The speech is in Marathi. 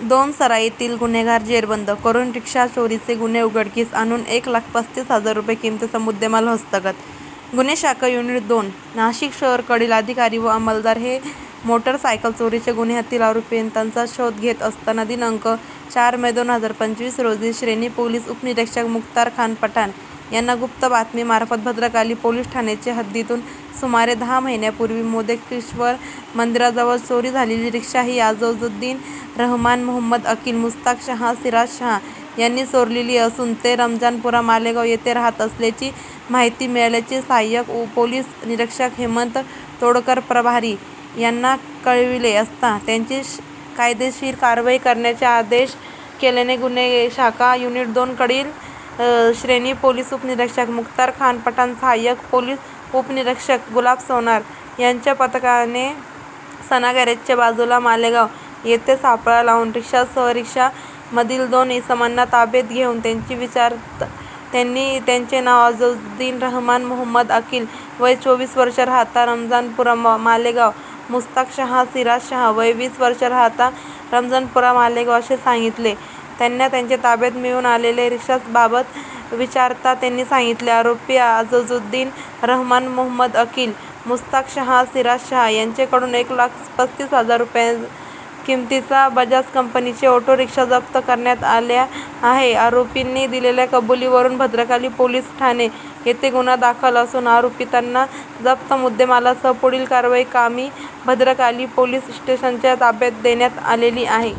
दोन सराईतील गुन्हेगार जेरबंद. करून रिक्षा चोरीचे गुन्हे उघडकीस आणून एक लाख पस्तीस हजार रुपये किमतीचा मुद्देमाल हस्तगत. गुन्हे शाखा युनिट दोन. नाशिक शहरकडील अधिकारी व अंमलदार हे मोटरसायकल चोरीचे गुन्ह्यातील आरोपींचा शोध घेत असताना दिनांक चार मे दोन हजार पंचवीस रोजी श्रेणी पोलीस उपनिरीक्षक मुख्तार खान पठाण यांना गुप्त बातमीमार्फत भद्रकाली पोलीस ठाण्याच्या हद्दीतून सुमारे दहा महिन्यापूर्वी मोदकेश्वर मंदिराजवळ चोरी झालेली रिक्षा ही आजोजुद्दीन रहमान मोहम्मद अकील मुस्ताक शहा सिराज शहा यांनी चोरलेली असून ते रमजानपुरा मालेगाव येथे राहत असल्याची माहिती मिळाल्याचे सहाय्यक पोलीस निरीक्षक हेमंत तोडकर प्रभारी यांना कळविले असता त्यांची कायदेशीर कारवाई करण्याचे आदेश केल्याने गुन्हे शाखा युनिट दोनकडील श्रेणी पोलीस उपनिरीक्षक मुख्तार खान पठाण सहाय्यक पोलीस उपनिरीक्षक गुलाब सोनार यांच्या पथकाने सना गॅरेजच्या बाजूला मालेगाव येथे सापळा लावून रिक्षासह रिक्षा मधील दोन इसमांना ताब्यात घेऊन त्यांची विचार त्यांनी त्यांचे नाव अजुद्दीन रहमान मोहम्मद अकील वय चोवीस वर्ष राहता रमजानपुरा मालेगाव. मुस्ताक शहा सिराज शहा वय वीस वर्ष राहता रमजानपुरा मालेगाव असे सांगितले. त्यांना त्यांच्या ताब्यात मिळून आलेल्या रिक्षाबाबत विचारता त्यांनी सांगितले. आरोपी आझादुद्दीन रहमान मोहम्मद अकील मुस्ताक शहा सिराज शहा यांच्याकडून एक लाख पस्तीस हजार रुपये किमतीचा बजाज कंपनीचे ऑटो रिक्षा जप्त करण्यात आल्या आहे. आरोपींनी दिलेल्या कबुलीवरून भद्रकाली पोलीस ठाणे येथे गुन्हा दाखल असून आरोपितांना जप्त मुद्देमालासह पुढील कारवाई कामी भद्रकाली पोलीस स्टेशनच्या ताब्यात देण्यात आलेली आहे.